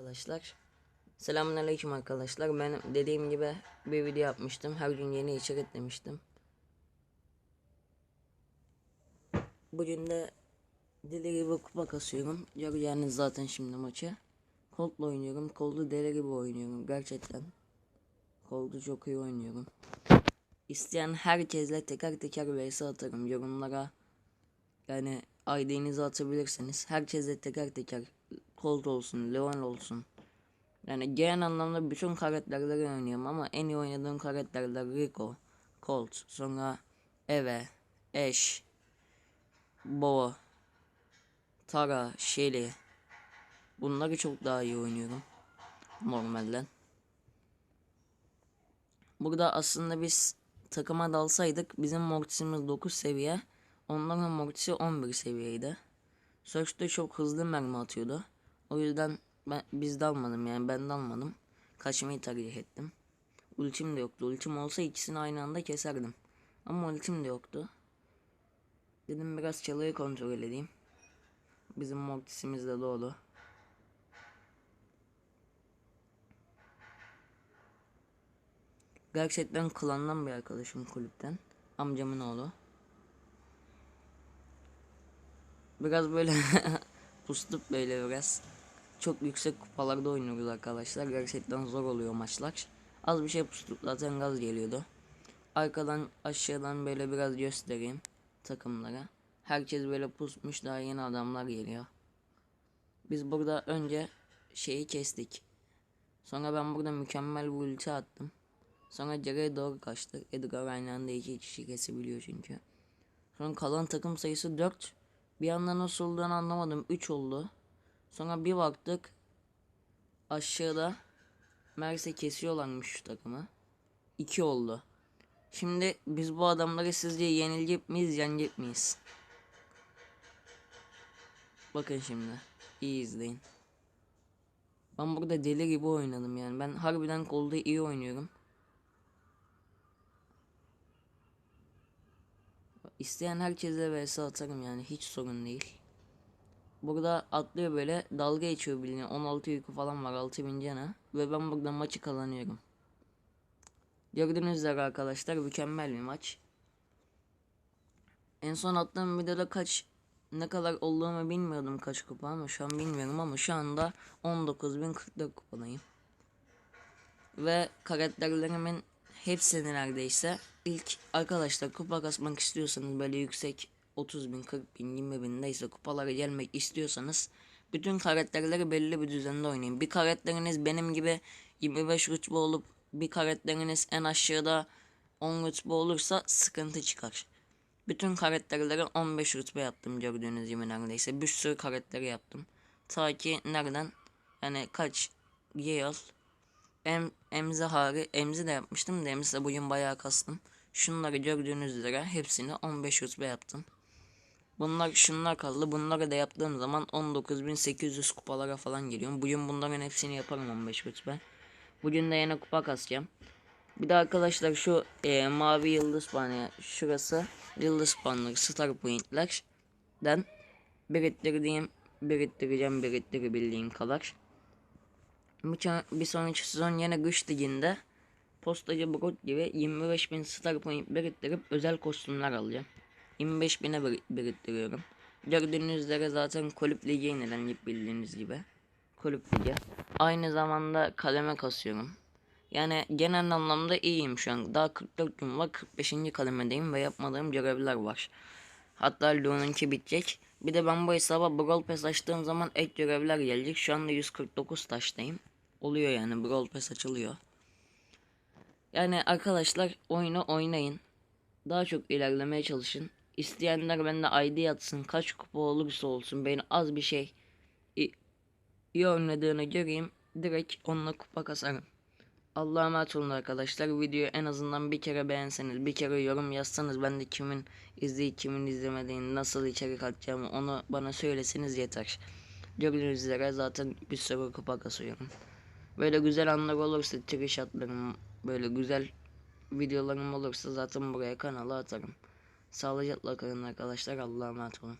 Arkadaşlar. Selamünaleyküm arkadaşlar. Ben dediğim gibi bir video yapmıştım. Her gün yeni içerik demiştim Bugün de deli gibi kupa kasıyorum. Göreceğiniz zaten şimdi maçı. Cold'la oynuyorum. Cold'u deli gibi oynuyorum gerçekten. Cold'u çok iyi oynuyorum. İsteyen herkesle teker teker vs atarım yorumlara. Yani ID'nizi atabilirsiniz. Herkesle teker teker Colt olsun, Leon olsun. Yani genel anlamda bütün karakterleri oynuyorum ama en iyi oynadığım karakterler Rico, Colt, sonra Eve, Ash, Bo, Tara, Shelly. Bunları çok daha iyi oynuyorum. Normalden. Burada aslında biz takıma dalsaydık bizim mortisimiz 9 seviye. Onların mortisi 11 seviyeydi. Search çok hızlı mermi atıyordu. O yüzden ben biz dalmadım yani ben dalmadım. Kaçmayı tercih ettim. Ultim de yoktu. Ultim olsa ikisini aynı anda keserdim. Ama ultim de yoktu. Dedim biraz çalıyı kontrol edeyim. Bizim mortisimiz de doğdu. Gerçekten klandan bir arkadaşım kulüpten. Amcamın oğlu. Biraz böyle pustuk böyle biraz. Çok yüksek kupalarda oynuyoruz arkadaşlar. Gerçekten zor oluyor maçlar. Az bir şey pustuk zaten gaz geliyordu. Arkadan aşağıdan böyle biraz göstereyim takımlara. Herkes böyle pusmuş daha yeni adamlar geliyor. Biz burada önce şeyi kestik. Sonra ben burada mükemmel bir ulti attım. Sonra Jerry'e doğru kaçtık. Edgar aynı anda iki kişi kesebiliyor çünkü. Sonra kalan takım sayısı 4. Bir anda nasıl olduğunu anlamadım. 3 oldu. Sonra bir baktık. Aşağıda Merse kesiyorlarmış şu takımı. 2 oldu. Şimdi biz bu adamları sizce yenilecek miyiz, yenecek miyiz? Bakın şimdi. İyi izleyin. Ben burada deli gibi oynadım yani. Ben harbiden kolda iyi oynuyorum. İsteyen herkese vs atarım yani hiç sorun değil. Burada atlıyor böyle dalga geçiyor bildiğin 16 yükü falan var 6000 cana ve ben burada maçı kazanıyorum. Gördüğünüz üzere arkadaşlar mükemmel bir maç. En son attığım videoda kaç ne kadar olduğumu bilmiyordum kaç kupa ama şu an bilmiyorum ama şu anda 19.044 kupadayım. Ve karakterlerimin hepsini neredeyse ilk arkadaşlar kupa kasmak istiyorsanız böyle yüksek 30 bin, 40 bin, 20 bin neyse kupalara gelmek istiyorsanız bütün karakterleri belli bir düzende oynayın. Bir karakteriniz benim gibi 25 rütbe olup bir karakteriniz en aşağıda 10 rütbe olursa sıkıntı çıkar. Bütün karakterleri 15 rütbe yaptım gördüğünüz gibi neredeyse. Bir sürü karakteri yaptım. Ta ki nereden yani kaç Gale, em, Emze hari Emzi de yapmıştım da Emzi bugün bayağı kastım. Şunları gördüğünüz üzere hepsini 15 rütbe yaptım. Bunlar şunlar kaldı. Bunları da yaptığım zaman 19.800 kupalara falan geliyorum. Bugün bunların hepsini yaparım 15 rütbe. Bugün de yine kupa kasacağım. Bir de arkadaşlar şu e, mavi yıldız puanı şurası yıldız puanları star pointlerden biriktirdiğim biriktireceğim biriktirebildiğim kadar. Bir, sonraki sezon yine güç liginde postacı brot gibi 25.000 star point biriktirip özel kostümler alacağım. 25.000'e bir, biriktiriyorum. Gördüğünüz üzere zaten kulüp ligi yenilenecek bildiğiniz gibi. Kulüp ligi. Aynı zamanda kaleme kasıyorum. Yani genel anlamda iyiyim şu an. Daha 44 gün var. 45. kalemedeyim ve yapmadığım görevler var. Hatta Leon'unki bitecek. Bir de ben bu hesaba Brawl Pass açtığım zaman ek görevler gelecek. Şu anda 149 taştayım. Oluyor yani Brawl Pass açılıyor. Yani arkadaşlar oyunu oynayın. Daha çok ilerlemeye çalışın. İsteyenler bende ID atsın. Kaç kupa olursa olsun. Beni az bir şey iyi, oynadığını göreyim. Direkt onunla kupa kasarım. Allah'a emanet olun arkadaşlar. Videoyu en azından bir kere beğenseniz, bir kere yorum yazsanız ben de kimin izleyip kimin izlemediğini, nasıl içerik atacağımı onu bana söyleseniz yeter. Gördüğünüz üzere zaten bir sürü kupa kasıyorum. Böyle güzel anlar olursa, çıkış atlarım, böyle güzel videolarım olursa zaten buraya kanala atarım. Sağlıcakla kalın arkadaşlar. Allah'a emanet olun.